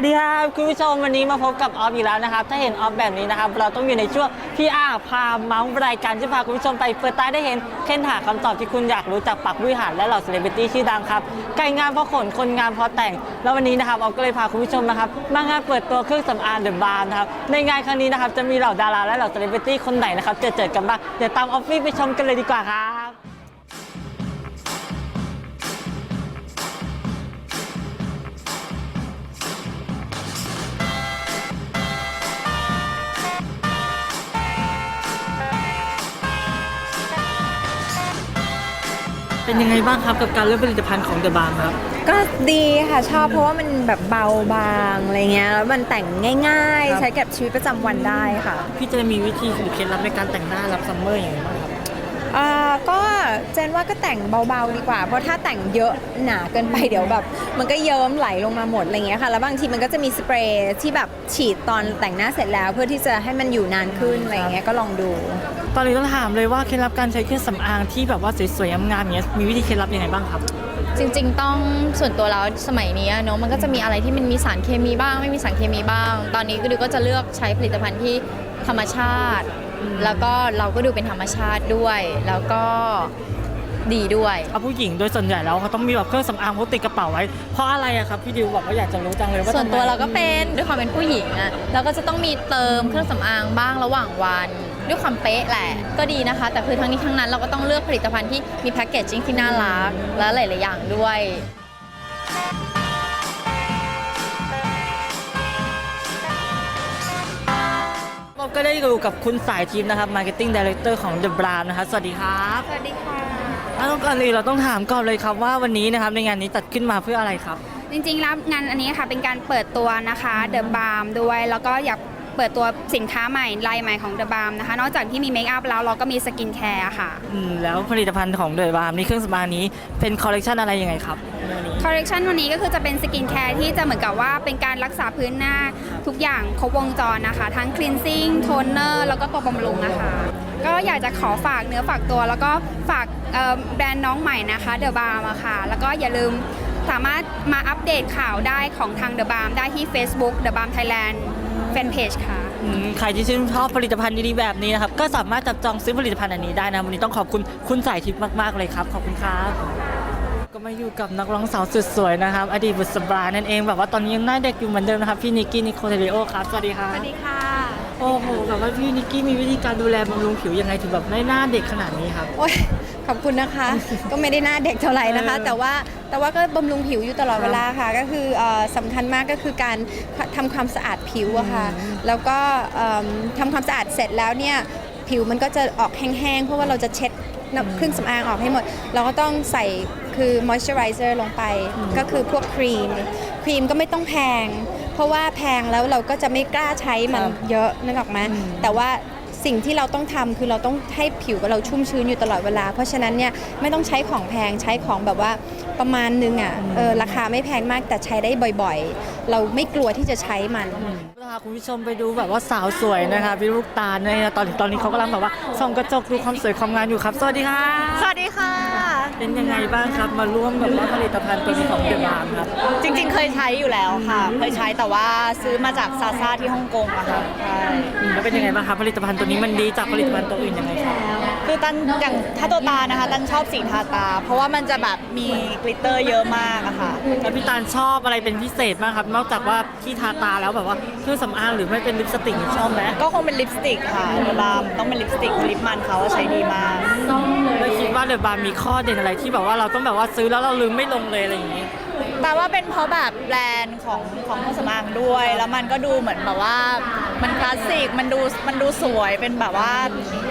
วัสดีครับคุณผู้ชมวันนี้มาพบกับออฟอีกแล้วนะครับ ถ้าเห็นออฟแบบนี้นะครับเราต้องอยู่ในช่วงพี่อาพาเมาส์รายการที่พาคุณผู้ชมไปเปิดตาได้เห็นเค้นหาคำตอบที่คุณอยากรู้จากปากบริหารและเหล่าเซเลบริตี้ชื่อดังครับไก่งามเพราะขนคนงามเพราะแต่ง แล้ววันนี้นะครับออฟก็เลยพาคุณผู้ชมนะครับมางานเปิดตัวเครื่องสำอางเดอะบาร์นะครับในงานครั้งนี้นะครับจะมีเหล่าดาราและเหล่าเซเลบริตี้คนไหนนะครับเจอเจอกันบ้างเดี๋ยวตามออฟฟี่ไปชมกันเลยดีกว่าครับ เป็นยังไงบ้างครับกับการเลือกผลิตภัณฑ์ของเดอะบาร์ครับ ก็ดีค่ะชอบเพราะว่ามันแบบเบาบางอะไรเงี้ยแล้วมันแต่งง่ายครับๆใช้กับชีวิตประจำวันได้ค่ะ พี่จะมีวิธีหรือเคล็ดลับในการแต่งหน้ารับซัมเมอร์อย่างไรบ้างครับ อ่าก็เจนว่าก็แต่งเบาๆดีกว่า เพราะถ้าแต่งเยอะหนาเกินไปเดี๋ยวแบบ มันก็เยิ้มไหลลงมาหมดอะไรเงี้ยค่ะแล้วบางทีมันก็จะมีสเปรย์ที่แบบฉีดตอนแต่งหน้าเสร็จแล้ว เพื่อที่จะให้มันอยู่นานขึ้นอะไรเงี้ยก็ลองดู ตอนนี้ต้องถามเลยว่าเคล็ดลับการใช้เครื่องสำอางที่แบบว่าสวยๆงามๆอย่างเงี้ยมีวิธีเคล็ดลับยังไงบ้างครับ จริง ๆ ต้องส่วนตัวแล้วสมัยนี้อะเนอะมันก็จะมีอะไรที่มันมีสารเคมีบ้าง ไม่มีสารเคมีบ้าง ตอนนี้ก็ดูก็จะเลือกใช้ผลิตภัณฑ์ที่ธรรมชาติ แล้วก็เราก็ดูเป็นธรรมชาติด้วย แล้วก็ดีด้วย เอาผู้หญิงโดยส่วนใหญ่แล้วเขาต้องมีแบบเครื่องสำอางพกติดกระเป๋าไว้ เพราะอะไรอะครับพี่ดิวบอกว่าอยากจะรู้จังเลยว่าส่วนตัวทำไมเราก็เป็นด้วยความเป็นผู้หญิงอะเราก็จะต้องมีเติมเครื่องสำอางบ้างระหว่างวัน ด้วยความเป๊ะแหละ ก็ดีนะคะ แต่คือทั้งนี้ทั้งนั้นเราก็ต้องเลือกผลิตภัณฑ์ที่มีแพคเกจจิ้งที่น่ารักและหลาย ๆ อย่างด้วย ก็ได้ดูกับคุณสายทิพย์นะครับ Marketing Director ของ The Brand นะครับ สวัสดีครับสวัสดีค่ะแล้วก่อนอื่นเราต้องถามก่อนเลยครับว่าวันนี้นะครับในงานนี้จัดขึ้นมาเพื่ออะไรครับ จริงๆ แล้วงานอันนี้ค่ะเป็นการเปิดตัวนะคะเดอะบาร์มด้วย แล้วก็อยากเปิดตัวสินค้าใหม่ลายใหม่ของเดอะบาร์มนะคะ นอกจากที่มีเมคอัพแล้วเราก็มีสกินแคร์ค่ะ อืมแล้วผลิตภัณฑ์ของ The Brand นี่เครื่องสำอางนี้เป็นคอลเลกชันอะไรยังไงครับใน วันนี้ คอลเลกชันวันนี้ก็คือจะเป็นสกินแคร์ที่จะเหมือนกับว่าเป็นการรักษาพื้นหน้าทุกอย่างครบวงจรนะคะ ทั้งคลีนซิ่งโทนเนอร์แล้วก็ตัวบำรุงนะคะ ก็อยากจะขอฝากเนื้อฝากตัวแล้วก็ฝากเอ่อแบรนด์น้องใหม่นะคะเดอะบาร์มค่ะ แล้วก็อย่าลืมสามารถมาอัปเดตข่าวได้ของทางเดอะบาร์มได้ที่ Facebook เดอะบาร์มไทยแลนด์แฟนเพจค่ะอืมใครที่ชื่นชอบผลิตภัณฑ์ดีๆแบบนี้นะครับ ก็สามารถจับจองซื้อผลิตภัณฑ์อันนี้ได้นะ วันนี้ต้องขอบคุณคุณสายทิพย์มาก ๆ เลยครับ ขอบคุณครับ ก็มาอยู่กับนักร้องสาวสุดสวยนะครับ อดีตบุษบานั่นเองแบบว่าตอนนี้ยังหน้าเด็กอยู่เหมือนเดิมนะครับ พี่นิกกี้นิโคเทเรโอครับ สวัสดีครับสวัสดีค่ะ โอ้โหแบบว่าพี่นิกกี้มีวิธีการดูแลบำรุงผิวยังไงถึงแบบไม่หน้าเด็กขนาดนี้ครับ โอ้ยขอบคุณนะคะ ก็ไม่ได้หน้าเด็กเท่าไหร่นะคะเออแต่ว่าแต่ว่าก็บำรุงผิวอยู่ตลอดเวลาค่ะ ก็คือเอ่อสำคัญมากก็คือการทำความสะอาดผิวอะค่ะ แล้วก็เอิ่มทำความสะอาดเสร็จแล้วเนี่ยผิวมันก็จะออกแห้งๆ เพราะว่าเราจะเช็ดน้ำเครื่องสำอางออกให้หมด เราก็ต้องใส่ คือ moisturizer ลงไป ก็คือพวกครีม ครีมก็ไม่ต้องแพง เพราะว่าแพงแล้วเราก็จะไม่กล้าใช้มันครับเยอะนึกออกไหมอืมแต่ว่า สิ่งที่เราต้องทำคือเราต้องให้ผิวเราชุ่มชื้นอยู่ตลอดเวลา เพราะฉะนั้นเนี่ยไม่ต้องใช้ของแพงใช้ของแบบว่าประมาณนึงอะเออราคาไม่แพงมากแต่ใช้ได้บ่อยๆ เราไม่กลัวที่จะใช้มันพาคุณผู้ชมไปดูแบบว่าสาวสวยนะคะพี่ลูกตาลเนี่ยตอนตอนนี้เขากำลังแบบว่าส่องกระจกดูความสวยความงามอยู่ครับ สวัสดีค่ะ สวัสดีค่ะ เป็นยังไงบ้างครับมาร่วมแบบว่าผลิตภัณฑ์ตัวนี้ของเดอะบาร์ครับจริงๆเค ยใช้อยู่แล้วค่ะ เคยใช้แต่ว่าซื้อมาจากซาซาที่ฮ่องกงอะค่ะใช่อืมแล้วเป็นยังไงบ้างครับผลิตภัณฑ์ตัวนี้มันดีจากผลิตภัณฑ์ตัวอื่นยังไงครับคือตันอย่างถ้าตัวตานะคะ ตันชอบสีทาตา เพราะว่ามันจะแบบมีกลิตเตอร์เยอะมากอะค่ะ แล้วพี่ตาลชอบอะไรเป็นพิเศษบ้างครับ นอกจากว่าที่ทาตาแล้วแบบว่าเครื่องสำอางหรือไม่เป็นลิปสติกนี่ชอบไหมก็คงเป็นลิปสติกค่ะเวลาต้องเป็นลิปสติกลิปมันเขาใช้ดีมากแล้วคิดว่าเดอะบาร์มีข้อเด่นอะไรที่แบบว่าเราต้องแบบว่าซื้อแล้วเราลืมไม่ลงเลยอะไรอย่างนี้ แต่ว่าเป็นเพราะแบบแบรนด์ของของเครื่องสำอางด้วย แล้วมันก็ดูเหมือนแบบว่ามันคลาสสิกมันดูมันดูสวยเป็นแบบว่า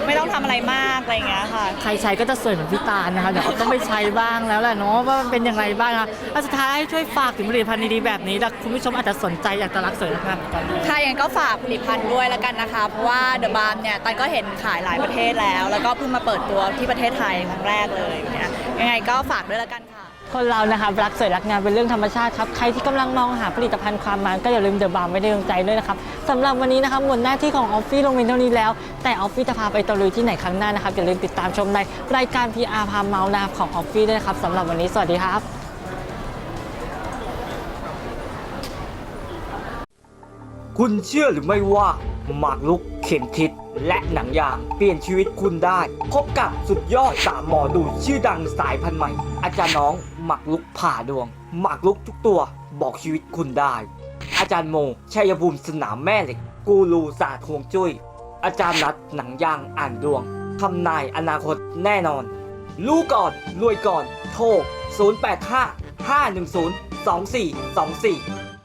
ไม่ต้องทำอะไรมากอะไรอย่างเงี้ยค่ะ ใครใช้ก็จะสวยเหมือนพี่ตาลนะคะเดี๋ยวเขาต้องไปใช้บ้างแล้วแหละเนาะว่ามันเป็นยังไงบ้างนะแล้วสุดท้ายช่วยฝากถึงผลิตภัณฑ์ดีๆแบบนี้แล้วคุณผู้ชมอาจจะสนใจอยากจะรักสวยรักงามเหมือนกัน ค่ะอย่างนั้นก็ฝากผลิตภัณฑ์ด้วยแล้วกันนะคะ เพราะว่าเดอะบาร์เนี่ยตันก็เห็นขายหลายประเทศแล้ว แล้วก็เพิ่งมาเปิดตัวที่ประเทศไทยครั้งแรกเลยเนี่ยยังไงก็ฝากด้วยแล้วกันค่ะ คนเรานะคะรักสวยรักงามเป็นเรื่องธรรมชาติครับ ใครที่กำลังมองหาผลิตภัณฑ์ความงามก็อย่าลืมเดอะบาร์ไม่ได้ดวงใจด้วยนะครับสำหรับวันนี้นะครับหมดหน้าที่ของออฟฟี่ลงเพียงเท่านี้แล้ว แต่ออฟฟี่จะพาไปตะลุยที่ไหนครั้งหน้านะครับอย่าลืมติดตามชมในรายการ PR พาเมาส์นะครับของออฟฟี่ด้วยนะครับสำหรับวันนี้สวัสดีครับคุณเชื่อหรือไม่ว่าหมากลุกเข็มทิศและหนังยางเปลี่ยนชีวิตคุณได้ พบกับสุดยอดสามหมอดูชื่อดังสายพันธุ์ใหม่ อาจารย์น้อง หมากลุกผ่าดวง หมากลุกทุกตัว บอกชีวิตคุณได้ อาจารย์โม ชัยภูมิสนามแม่เหล็ก กูรูศาสตร์ฮวงจุ้ย อาจารย์นัดหนังยางอ่านดวงทำนายอนาคตแน่นอน รู้ก่อนรวยก่อน โทร 085 510 2424